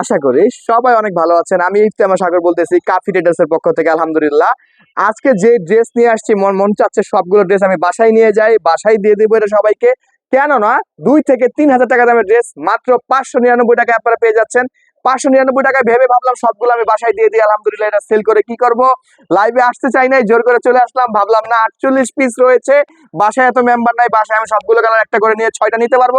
আশা করি সবাই অনেক ভালো আছেন। আমি ইফতেমা সাগর বলতেছি আলহামদুলিল্লাহ। আজকে যে ড্রেস নিয়ে আসছি, মন মন সবগুলো ড্রেস আমি বাসায় নিয়ে যাই, বাসায় দিয়ে দেবো এটা সবাইকে। কেননা দুই থেকে তিন হাজার টাকা দামের ড্রেস মাত্র পাঁচশো নিরানব্বই টাকায় আপনারা পেয়ে যাচ্ছেন। পাঁচশো নিরানব্বই টাকায় ভেবে ভাবলাম সবগুলো আমি বাসায় দিয়ে দিই আলহামদুলিল্লাহ এটা সেল করে কি করব? লাইভে আসতে চাই নাই, জোর করে চলে আসলাম, ভাবলাম না, আটচল্লিশ পিস রয়েছে। বাসায় এত মেম্বার নাই, বাসায় আমি সবগুলো কালার একটা করে নিয়ে ছয়টা নিতে পারব।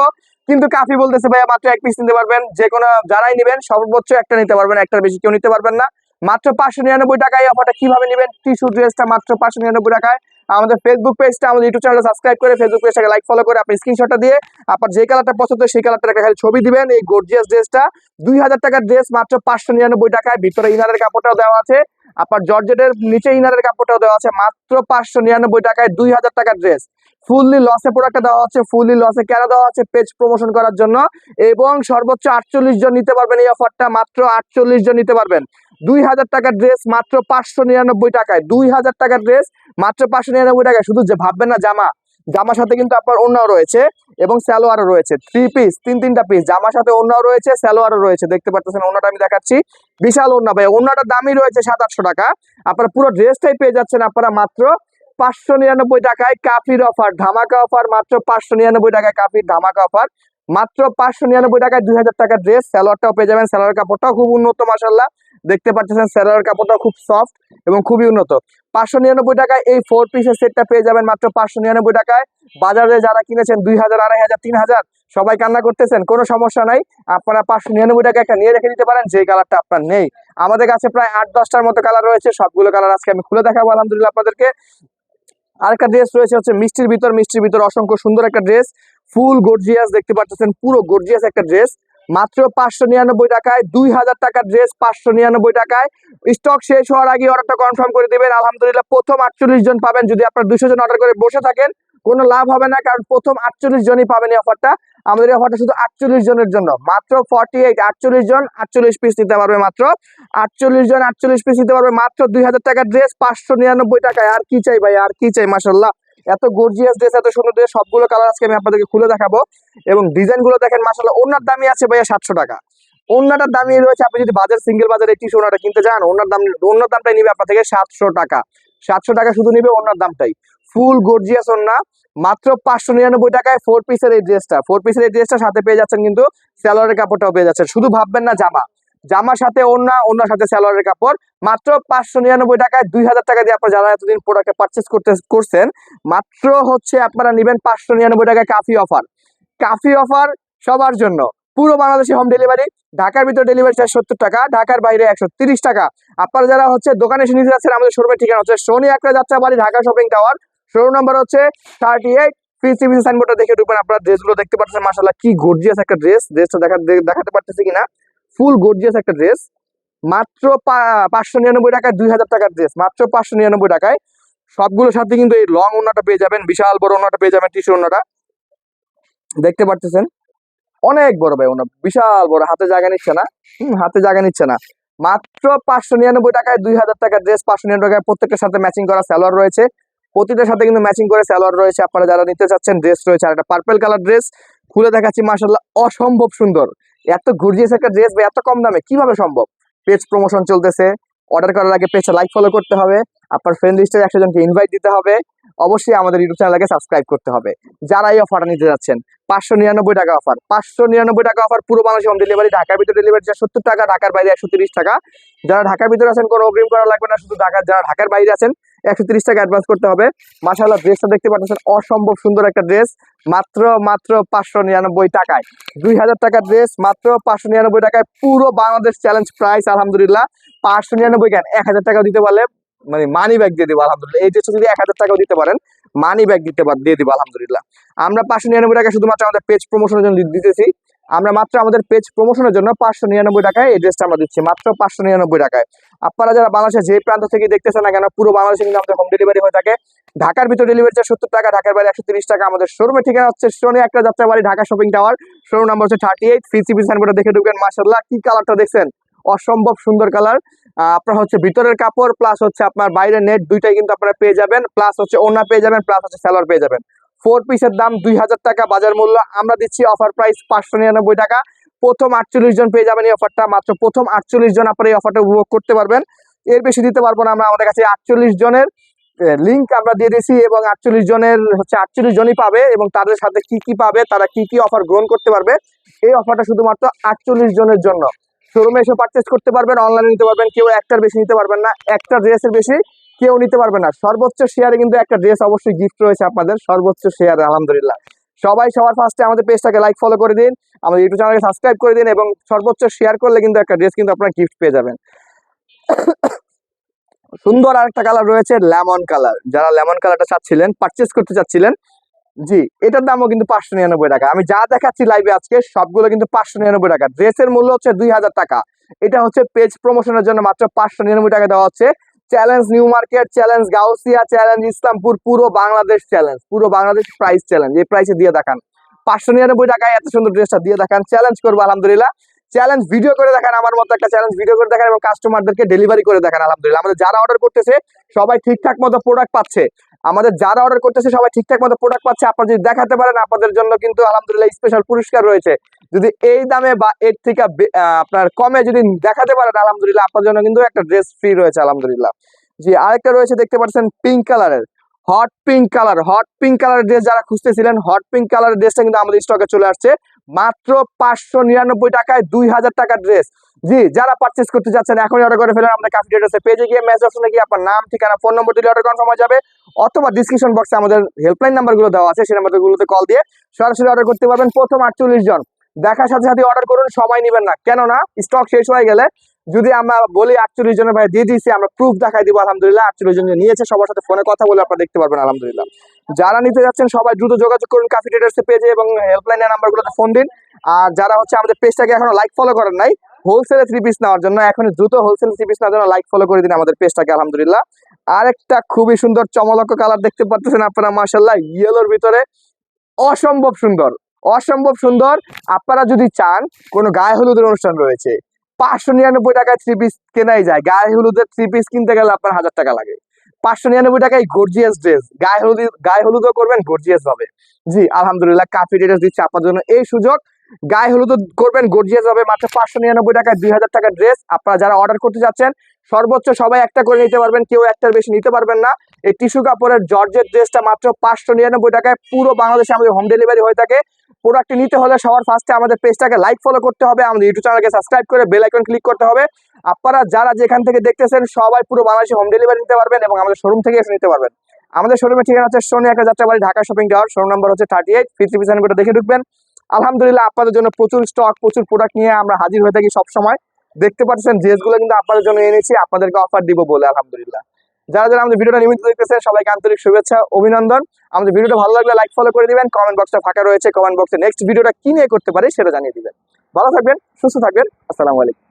কিন্তু কাফি বলতেছে, ভাইয়া, মাত্র এক পিস নিতে পারবেন। যে কোনো যারাই নেবেন, সর্বোচ্চ একটা নিতে পারবেন, একটার বেশি কেউ নিতে পারবেন না। মাত্র পাঁচশো নিরানব্বই টাকায় অফারটা কীভাবে নেবেন? টিস্যু ড্রেসটা মাত্র পাঁচশো নিরানব্বই টাকায়। আমাদের ফেসবুক পেজটা আমাদের ইউটিউব চ্যানেলটা সাবস্ক্রাইব করে ফেসবুক পেজটাকে লাইক ফলো করে আপনি স্ক্রিনশটটা দিয়ে আপনার যে কালারটা পছন্দ সেই কালারটা খালি ছবি দিবেন। এই গর্জিয়াস ড্রেসটা দুই হাজার টাকার ড্রেস মাত্র পাঁচশো নিরানব্বই টাকায়। ভিতরে ইনারের কাপড়টাও দেওয়া আছে। আপনার জর্জেটের নিচে ইনারের কাপড়টাও দেওয়া আছে। মাত্র পাঁচশো নিরানব্বই টাকায় দুই হাজার টাকার ড্রেস ফুললি লসে প্রোডাক্টটা দেওয়া হচ্ছে ফুললি লসে কেন দেওয়া হচ্ছে পেজ প্রমোশন করার জন্য। এবং সর্বোচ্চ আটচল্লিশ জন নিতে পারবেন এই অফারটা মাত্র আটচল্লিশ জন নিতে পারবেন। দুই হাজার টাকার ড্রেস মাত্র পাঁচশো নিরানব্বই টাকায়। দুই হাজার টাকার ড্রেস মাত্র পাঁচশো নিরানব্বই টাকায়। শুধু যে ভাববেন না, জামা। জামার সাথে কিন্তু আপনার অন্যও রয়েছে এবং স্যালোয়ারও রয়েছে। থ্রি পিস তিন তিনটা পিস জামার সাথে অন্যও রয়েছে স্যালোয়ারও রয়েছে। দেখতে পাচ্ছেন অন্যটা আমি দেখাচ্ছি। বিশাল অন্য ভাই। অন্যটার দামই রয়েছে সাত আটশো টাকা। আপনারা পুরো ড্রেসটাই পেয়ে যাচ্ছেন আপনারা মাত্র পাঁচশো নিরানব্বই টাকায়। কাফির অফার ধামাকা অফার মাত্র পাঁচশো নিরানব্বই টাকায় কাফির ধামাকা অফার মাত্র পাঁচশো নিরানব্বই টাকায় দুই হাজার টাকার ড্রেস স্যালোয়ারটাও পেয়ে যাবেন। স্যালোয়ার কাপড়টাও খুব উন্নত মাসাল্লাহ দেখতে পাচ্ছেন স্যালোয়ার কাপড়টাও খুব সফট এবং খুবই উন্নত। পাঁচশো নিরানব্বই টাকায় এই ফোর পিসের সেটটা পেয়ে যাবেন মাত্র পাঁচশো নিরানব্বই টাকায়। বাজারে যারা কিনেছেন দুই হাজার, আড়াই হাজার, তিন হাজার, সবাই কান্না করতেছেন, কোনো সমস্যা নাই। আপনারা পাঁচশো নিরানব্বই টাকা একটা নিয়ে রেখে দিতে পারেন যে কালারটা আপনার নেই। আমাদের কাছে প্রায় আট, দশটার মতো কালার রয়েছে, সবগুলো কালার আজকে আমি খুলে দেখাবো, আলহামদুলিল্লাহ আপনাদেরকে। আরেকটা ড্রেস রয়েছে হচ্ছে মিষ্টির ভিতর মিষ্টির ভিতর অসংখ্য সুন্দর একটা ড্রেস ফুল গর্জিয়াস দেখতে পাচ্ছেন, পুরো গর্জিয়াস একটা ড্রেস মাত্র পাঁচশো নিরানব্বই টাকায়, দুই হাজার টাকার ড্রেস পাঁচশো নিরানব্বই টাকায়। স্টক শেষ হওয়ার আগে অর্ডারটা কনফার্ম করে দেবেন। আলহামদুলিল্লাহ, প্রথম আটচল্লিশ জন পাবেন। যদি আপনার দুশো জন অর্ডার করে বসে থাকেন কোনো লাভ হবে না, কারণ প্রথম আটচল্লিশ জনই পাবেন এই অফারটা আমাদের অফারটা শুধু আটচল্লিশ জনের জন্য। মাত্র ফর্টি এইট আটচল্লিশ জন আটচল্লিশ পিস নিতে পারবে মাত্র। আটচল্লিশ জন আটচল্লিশ পিস নিতে পারবে মাত্র দুই হাজার টাকার ড্রেস পাঁচশো নিরানব্বই টাকায়। আর কি চাই ভাই? আর কি চাই? মাসাল্লাহ এত গর্জিয়াস ড্রেস এত সুন্দর ড্রেস সবগুলো কালার আজকে আমি আপনাদেরকে খুলে দেখাবো। এবং ডিজাইনগুলো দেখেন মাসাল্লাহ ওনার দামই আছে ভাইয়া সাতশো টাকা। অন্যটার দামই রয়েছে, আপনি যদি বাজার সিঙ্গেল বাজারে একটি সোনাটা কিনতে চান ওনার দাম অন্যর দামটাই নিবে আপনার থেকে সাতশো টাকা। সাতশো টাকা শুধু নিবে ওনার দামটাই। ফুল গর্জিয়াস ওন্না মাত্র পাঁচশো নিরানব্বই টাকায় ফোর পিসের এই ড্রেসটা ফোর পিসের এই ড্রেসটা সাথে পেয়ে যাচ্ছেন কিন্তু স্যালোয়ারের কাপড়টাও পেয়ে যাচ্ছেন। শুধু ভাববেন না, জামা। জামার সাথে ওন্না ওনার সাথে স্যালোয়ারের কাপড়। মাত্র পাঁচশো নিরানব্বই টাকায় দুই হাজার টাকা দিয়ে আপনারা যারা এতদিন প্রোডাক্টে পারচেস করতে করছেন, মাত্র হচ্ছে আপনারা নেবেন পাঁচশো নিরানব্বই টাকায় কাফি অফার কাফি অফার সবার জন্য। পুরো বাংলাদেশে হোম ডেলিভারি ঢাকার ভিতরে ডেলিভারি চার্জ সত্তর টাকা, ঢাকার বাইরে একশো তিরিশ টাকা। আপনারা যারা হচ্ছে দোকানে এসে নিতে যাচ্ছেন, আমাদের শোরুমের ঠিকানা হচ্ছে শনি একটা Jatrabari Dhaka shopping tower showroom number হচ্ছে থার্টি এইট ফ্রি সাইনবোর্ডটা দেখে ঢুকবেন আপনারা। ড্রেসগুলো দেখতে পাচ্ছেন মাসাল্লাহ কি গর্জিয়াস একটা ড্রেস ড্রেসটা দেখা দেখাতে পারতেছি কিনা। ফুল গর্জিয়াস একটা ড্রেস মাত্র পাঁচশো নিরানব্বই টাকায় দুই হাজার টাকার ড্রেস মাত্র পাঁচশো নিরানব্বই টাকায়। সবগুলোর সাথে কিন্তু এই লং ওনাটা পেয়ে যাবেন বিশাল বড় ওনাটা পেয়ে যাবেন টিস্যু ওনাটা দেখতে পারতেছেন? অনেক বড় ভাই ওনা বিশাল বড় হাতে জায়গা নিচ্ছে না। হুম, হাতে জায়গা নিচ্ছে না। মাত্র পাঁচশো নিরানব্বই টাকায় দুই হাজার টাকার ড্রেস পাঁচশো নিরানব্বই টাকায় প্রত্যেকটার সাথে ম্যাচিং করা স্যালোয়ার রয়েছে। প্রতিটার সাথে কিন্তু ম্যাচিং করে স্যালোয়ার রয়েছে। আপনারা যারা নিতে চাচ্ছেন ড্রেস রয়েছে আর একটা পার্পেল কালার ড্রেস খুলে দেখাচ্ছি মার্শাল্লাহ অসম্ভব সুন্দর। এত গর্জিয়াস একটা ড্রেস বা এত কম দামে কীভাবে সম্ভব? পেজ প্রমোশন চলতেছে। অর্ডার করার আগে পেজটা লাইক ফলো করতে হবে। আপনার ফ্রেন্ড লিস্টের একশো জনকে ইনভাইট দিতে হবে। অবশ্যই আমাদের ইউটিউব চ্যানেলকে সাবস্ক্রাইব করতে হবে। যারা এই অফারটা নিতে যাচ্ছেন, পাঁচশো নিরানব্বই টাকা অফার পাঁচশো নিরানব্বই টাকা অফার পুরো বাংলাদেশ হোম ডেলিভারি ঢাকার ভিতরে ডেলিভারি যা সত্তর টাকা, ঢাকার বাইরে একশো তিরিশ টাকা। যারা ঢাকার ভিতরে আছেন, কোনো অগ্রিম করা লাগবে না। শুধু ঢাকার যারা ঢাকার বাইরে আছেন একশো তিরিশ টাকা অ্যাডভান্স করতে হবে। মাসাল্লাহ ড্রেসটা দেখতে পাচ্ছেন, অসম্ভব সুন্দর একটা ড্রেস মাত্র মাত্র পাঁচশো নিরানব্বই টাকায়। দুই হাজার টাকার ড্রেস মাত্র পাঁচশো নিরানব্বই টাকায়, পুরো বাংলাদেশ চ্যালেঞ্জ প্রাইস আলহামদুলিল্লাহ। পাঁচশো নিরানব্বই কেন? এক হাজার টাকা দিতে পারলে মানে মানি ব্যাগ দিয়ে দেবো, আলহামদুলিল্লাহ। এই ড্রেসটা যদি এক হাজার টাকাও দিতে পারেন মানি ব্যাগ দিতে দিয়ে দিব, আলহামদুলিল্লাহ। আমরা পাঁচশো নিরানব্বই টাকা শুধুমাত্র আমাদের পেজ প্রমোশনের জন্য দিতেছি। আমরা মাত্র আমাদের পেজ প্রমোশনের জন্য পাঁচশো নিরানব্বই টাকায় এই ড্রেসটা আমরা দিচ্ছি, মাত্র পাঁচশো নিরানব্বই টাকায়। আপনারা যারা বাংলাদেশের যে প্রান্ত থেকে দেখতেছেন না কেন, পুরো বাংলাদেশে কিন্তু আমাদের হোম ডেলিভারি হয়ে থাকে। ঢাকার ভিতরে ডেলিভারি চার্জ সত্তর টাকা, ঢাকার বাইরে একশো তিরিশ টাকা। আমাদের শোরুমের ঠিকানা হচ্ছে শোনে একটা Jatrabari, Dhaka shopping tower showroom number হচ্ছে থার্টি এইট ফ্রি সিবি সাইনবোর্ডে দেখে ঢুকেন মার্শাল্লাহ কি কালারটা দেখছেন? অসম্ভব সুন্দর কালার আপনার হচ্ছে ভিতরের কাপড় প্লাস হচ্ছে আপনার বাইরের নেট দুইটাই কিন্তু আপনারা পেয়ে যাবেন। প্লাস হচ্ছে ওনা পেয়ে যাবেন প্লাস হচ্ছে স্যালোয়ার পেয়ে যাবেন। ফোর পিসের দাম দুই হাজার টাকা, বাজার মূল্য। আমরা দিচ্ছি অফার প্রাইস পাঁচশো নিরানব্বই টাকা। প্রথম আটচল্লিশ জন পেয়ে যাবেন এই অফারটা মাত্র প্রথম আটচল্লিশ জন আপনারা এই অফারটা উপভোগ করতে পারবেন। এর বেশি দিতে পারব না আমরা। আমাদের কাছে আটচল্লিশ জনের লিঙ্ক আমরা দিয়ে দিয়েছি এবং আটচল্লিশ জনের হচ্ছে আটচল্লিশ জনই পাবে এবং তাদের সাথে কি কি পাবে, তারা কি কি অফার গ্রহণ করতে পারবে, এই অফারটা শুধুমাত্র আটচল্লিশ জনের জন্য। শোরুমে এসে পারচেস করতে পারবেন অনলাইনে নিতে পারবেন, কেউ একটার বেশি নিতে পারবেন না। একটা ড্রেসের বেশি। কেউ নিতে পারবে না। সর্বোচ্চ শেয়ারে কিন্তু একটা ড্রেস অবশ্যই গিফট রয়েছে আপনাদের। সর্বোচ্চ শেয়ারে আলহামদুলিল্লাহ। সবাই সবার ফার্স্টে আমাদের পেজটাকে লাইক ফলো করে দিন। আমাদের ইউটিউব চ্যানেলকে সাবস্ক্রাইব করে দিন এবং সর্বোচ্চ শেয়ার করলে কিন্তু একটা ড্রেস কিন্তু আপনারা গিফট পেয়ে যাবেন। সুন্দর আরেকটা কালার রয়েছে লেমন কালার যারা লেমন কালারটা চাচ্ছিলেন পারচেস করতে চাচ্ছিলেন, জি, এটার দামও কিন্তু পাঁচশো নিরানব্বই টাকা। আমি যা দেখাচ্ছি লাইভে আজকে, সবগুলো কিন্তু পাঁচশো নিরানব্বই টাকা। ড্রেসের মূল্য হচ্ছে দুই হাজার টাকা। এটা হচ্ছে পেজ প্রমোশনের জন্য মাত্র পাঁচশো নিরানব্বই টাকা দেওয়া হচ্ছে। Challenge New Market challenge Gausia challenge Islampur পুরো বাংলাদেশ চ্যালেঞ্জ পুরো বাংলাদেশ প্রাইস চ্যালেঞ্জ এই প্রাইসে দিয়ে দেখান। পাঁচশো নিরানব্বই টাকায় এত সুন্দর ড্রেসটা দিয়ে দেখান চ্যালেঞ্জ করব, আলহামদুলিল্লাহ। চ্যালেঞ্জ ভিডিও করে দেখান, আমার মতো একটা চ্যালেঞ্জ ভিডিও করে দেখান এবং কাস্টমারদেরকে ডেলিভারি করে দেখান, আলহামদুলিল্লাহ। আমাদের যারা অর্ডার করতেছে, সবাই ঠিকঠাক মতো প্রোডাক্ট পাচ্ছে। আমাদের যারা অর্ডার করতেছে সবাই ঠিকঠাক মতো প্রোডাক্ট পাচ্ছে। আপনারা যদি দেখাতে পারেন, আপনাদের জন্য কিন্তু আলহামদুলিল্লাহ স্পেশাল পুরস্কার রয়েছে। যদি এই দামে বা এর থেকে আপনার কমে যদি দেখাতে পারেন, আলহামদুলিল্লাহ আপনার জন্য কিন্তু একটা ড্রেস ফ্রি রয়েছে, আলহামদুলিল্লাহ। জি আরেকটা রয়েছে, দেখতে পাচ্ছেন পিঙ্ক কালারের hot pink colour hot pink কালারের ড্রেস যারা খুঁজতেছিলেন হট পিঙ্ক কালারের ড্রেসটা কিন্তু আমাদের স্টকে চলে আসছে। মাত্র পাঁচশো নিরানব্বই টাকায় দুই হাজার টাকা ড্রেস জি, যারা পারচেস করতে যাচ্ছেন, এখনই অর্ডার করে ফেলেন। আমাদের কাফি ডেটাসে পেজে গিয়ে মেসেজ অপশনে গিয়ে আপনার নাম, ঠিকানা ফোন নম্বর দিলে অর্ডার কনফার্ম হয়ে যাবে। অথবা ডিসক্রিপশন বক্সে আমাদের হেল্পলাইন নাম্বারগুলো দেওয়া আছে, সেই নাম্বারগুলোতে কল দিয়ে সরাসরি অর্ডার করতে পারবেন প্রথম আটচল্লিশ জন। দেখার সাথে সাথে অর্ডার করুন, সময় নেবেন না। কেননা স্টক শেষ হয়ে গেলে যদি আমরা বলি আটচল্লিশ জনের ভাই দিয়ে দিয়েছি, আমরা প্রুফ দেখাই দিব, আলহামদুলিল্লাহ আটচল্লিশ জন নিয়েছে। সবার সাথে ফোনে কথা বলে আপনারা দেখতে পারবেন, আলহামদুলিল্লাহ। যারা নিতে যাচ্ছেন, সবাই দ্রুত যোগাযোগ করুন কাফি ট্রেডার্স পেজে এবং হেল্পলাইনের নাম্বারগুলোতে ফোন দিন। আর যারা হচ্ছে আমাদের পেজটাকে এখনও লাইক ফলো করেন নাই হোলসেলে থ্রি পিস নেওয়ার জন্য এখন দ্রুত হোলসেল থ্রি পিস নেওয়ার জন্য লাইক ফলো করে দিন আমাদের পেজটাকে আলহামদুলিল্লাহ। আরেকটা খুবই সুন্দর চমলক্ষ কালার দেখতে পাচ্ছেন আপনারা মার্শাল্লাহ ইয়েলোর ভিতরে অসম্ভব সুন্দর অসম্ভব সুন্দর। আপনারা যদি চান, কোনো গায়ে হলুদের অনুষ্ঠান রয়েছে পাঁচশো নিরানব্বই টাকায় থ্রি পিস কেনাই যায়। গায়ে হলুদের থ্রি পিস কিনতে গেলে আপনার হাজার টাকা লাগে। পাঁচশো নিরানব্বই টাকায় গর্জিয়াস ড্রেস গায়ে হলুদ, গায়ে হলুদও করবেন গর্জিয়াস হবে। জি, আলহামদুলিল্লাহ কাফি ড্রেস দিচ্ছে আপনার জন্য। এই সুযোগ গায়ে হলুদ করবেন, গর্জিয়াস হবে, মাত্র পাঁচশো নিরানব্বই টাকায় দুই হাজার টাকার ড্রেস আপনারা যারা অর্ডার করতে যাচ্ছেন, সর্বোচ্চ সবাই একটা করে নিতে পারবেন, কেউ একটার বেশি নিতে পারবেন না। এই টিস্যু কাপড়ের জর্জের ড্রেসটা মাত্র পাঁচশো নিরানব্বই টাকায় পুরো বাংলাদেশে আমাদের হোম ডেলিভারি হয়ে থাকে। প্রোডাক্টটি নিতে হলে সবার ফার্স্টে আমাদের পেজটাকে লাইক ফলো করতে হবে, আমাদের ইউটিউব চ্যানেলকে সাবস্ক্রাইব করে বেল আইকন ক্লিক করতে হবে। আপনারা যারা যেখান থেকে দেখতেছেন, সবাই পুরো বাংলাদেশে হোম ডেলিভারি নিতে পারবেন এবং আমাদের শোরুম থেকে এসে নিতে পারবেন। আমাদের শোরুমের ঠিকানা হচ্ছে সোনি একটা Jatrabari Dhaka shopping tower showroom number হচ্ছে থার্টি এইট ফিফটি পিছনে দেখে ঢুকবেন। আলহামদুলিল্লাহ আপনাদের জন্য প্রচুর স্টক প্রচুর প্রোডাক্ট নিয়ে আমরা হাজির হয়ে থাকি সবসময়। দেখতে পাচ্ছেন ড্রেসগুলো কিন্তু আপনাদের জন্য এনেছি আপনাদেরকে অফার দিব বলে, আলহামদুলিল্লাহ। যারা যারা আমাদের ভিডিওটা নিয়মিত দেখতেছেন, সবাইকে আন্তরিক শুভেচ্ছা, অভিনন্দন। আমাদের ভিডিওটা ভালো লাগলে লাইক ফলো করে দিবেন কমেন্ট বক্সটা ফাঁকা রয়েছে কমেন্ট বক্সে নেক্সট ভিডিওটা কি নিয়ে করতে পারি সেটা জানিয়ে দিবেন। ভালো থাকবেন, সুস্থ থাকবেন, আসসালামু আলাইকুম।